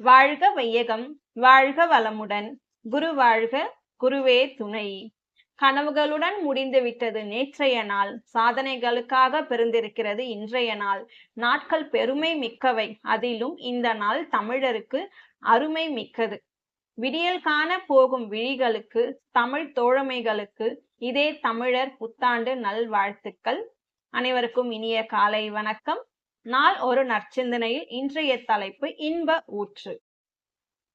வாழ்க வையகம் வாழ்க வளமுடன். குரு வாழ்க குருவே துணை. கனவுகளுடன் முடிந்து விட்டது நேற்றைய நாள். சாதனைகளுக்காக பிறந்திருக்கிறது இன்றைய நாள். நாட்கள் பெருமை மிக்கவை. அதிலும் இந்த நாள் தமிழருக்கு அருமை மிக்கது. விடியல் காண போகும் விழிகளுக்கு தமிழ் தோழமைகளுக்கு இதே தமிழர் புத்தாண்டு நல்வாழ்த்துக்கள். அனைவருக்கும் இனிய காலை வணக்கம். நாள் ஒரு நற்சிந்தனையில் இன்றைய தலைப்பு இன்ப ஊற்று.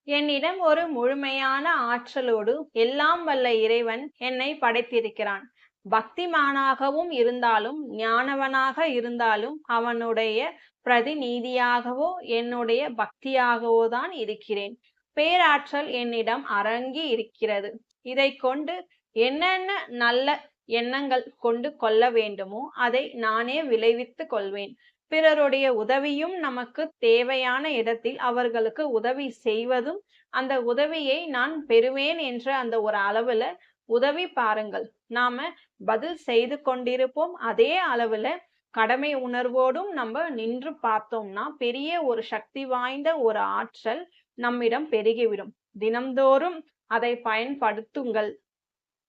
என்னிடம் ஒரு முழுமையான ஆற்றலோடு எல்லாம் வல்ல இறைவன் என்னை படைத்திருக்கிறான். பக்திமானாகவும் இருந்தாலும் ஞானவனாக இருந்தாலும் அவனுடைய பிரதிநீதியாகவோ என்னுடைய பக்தியாகவோ தான் இருக்கிறேன். பேராற்றல் என்னிடம் அரங்கி இருக்கிறது. இதை கொண்டு என்னென்ன நல்ல எண்ணங்கள் கொண்டு கொள்ள வேண்டுமோ அதை நானே விளைவித்து கொள்வேன். பிறருடைய உதவியும் நமக்கு தேவையான இடத்தில் அவர்களுக்கு உதவி செய்வதும் அந்த உதவியை நான் பெறுவேன் என்ற அந்த ஒரு அளவுல உதவி பாருங்கள். நாம பதில் செய்து கொண்டிருப்போம். அதே அளவுல கடமை உணர்வோடும் நம்ம நின்று பார்த்தோம்னா பெரிய ஒரு சக்தி வாய்ந்த ஒரு ஆற்றல் நம்மிடம் பெருகிவிடும். தினம்தோறும் அதை பயன்படுத்துங்கள்.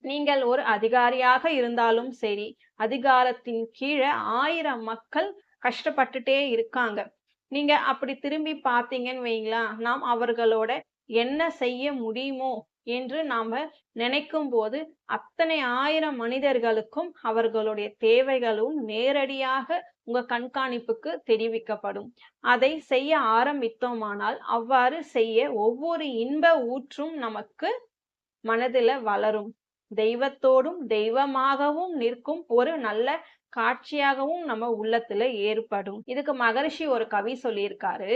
நீங்கள் ஒரு அதிகாரியாக இருந்தாலும் சரி அதிகாரத்தின் கீழே ஆயிரம் மக்கள் கஷ்டப்பட்டுட்டே இருக்காங்க. நீங்க அப்படி திரும்பி பார்த்தீங்கன்னு வைங்களா நாம் அவர்களோட என்ன செய்ய முடியுமோ என்று நாம நினைக்கும் போது அத்தனை ஆயிரம் மனிதர்களுக்கும் அவர்களுடைய தேவைகளும் நேரடியாக உங்க கண்காணிப்புக்கு தெரிவிக்கப்படும். அதை செய்ய ஆரம்பித்தோமானால் அவ்வாறு செய்ய ஒவ்வொரு இன்ப ஊற்றும் நமக்கு மனதில வளரும். தெய்வத்தோடும் தெய்வமாகவும் நிற்கும் ஒரு நல்ல காட்சியாகவும் நம்ம உள்ளத்துல ஏற்படும். இதுக்கு மகரிஷி ஒரு கவி சொல்லியிருக்காரு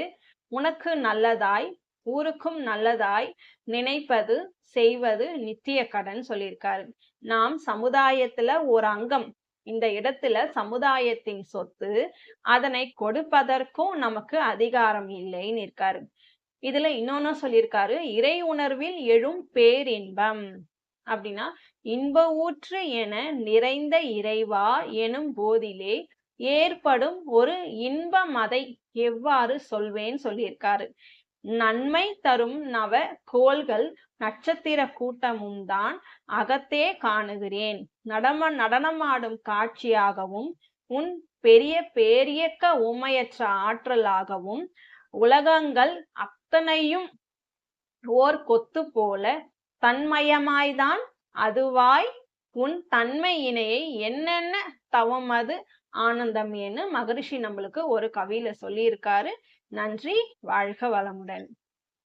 உனக்கு நல்லதாய் ஊருக்கும் நல்லதாய் நினைப்பது செய்வது நித்திய கடன் சொல்லியிருக்காரு. நாம் சமுதாயத்துல ஒரு அங்கம் இந்த இடத்துல சமுதாயத்தின் சொத்து அதனை கொடுப்பதற்கும் நமக்கு அதிகாரம் இல்லைன்னு இருக்காரு. இதுல இன்னொன்னு சொல்லியிருக்காரு இறை உணர்வில் எழும் பேரின்பம் அப்படின்னா இன்ப ஊற்று என நிறைந்த இறைவா எனும் போதிலே ஏற்படும் ஒரு இன்ப மதை எவ்வாறு சொல்வேன் சொல்லியிருக்காரு. நன்மை தரும் நவ கோள்கள் நட்சத்திர கூட்டமும் தான் அகத்தே காணுகிறேன். நடம நடனமாடும் காட்சியாகவும் உன் பெரிய பேரியக்க உமையற்ற ஆற்றலாகவும் உலகங்கள் அத்தனையும் ஓர் கொத்து போல தன்மயமாய்தான் அதுவாய் உன் தன்மை என்னென்ன என்னென்ன அது ஆனந்தம் என்று மகரிஷி நம்மளுக்கு ஒரு கவியில சொல்லியிருக்காரு. நன்றி வாழ்க வளமுடன்.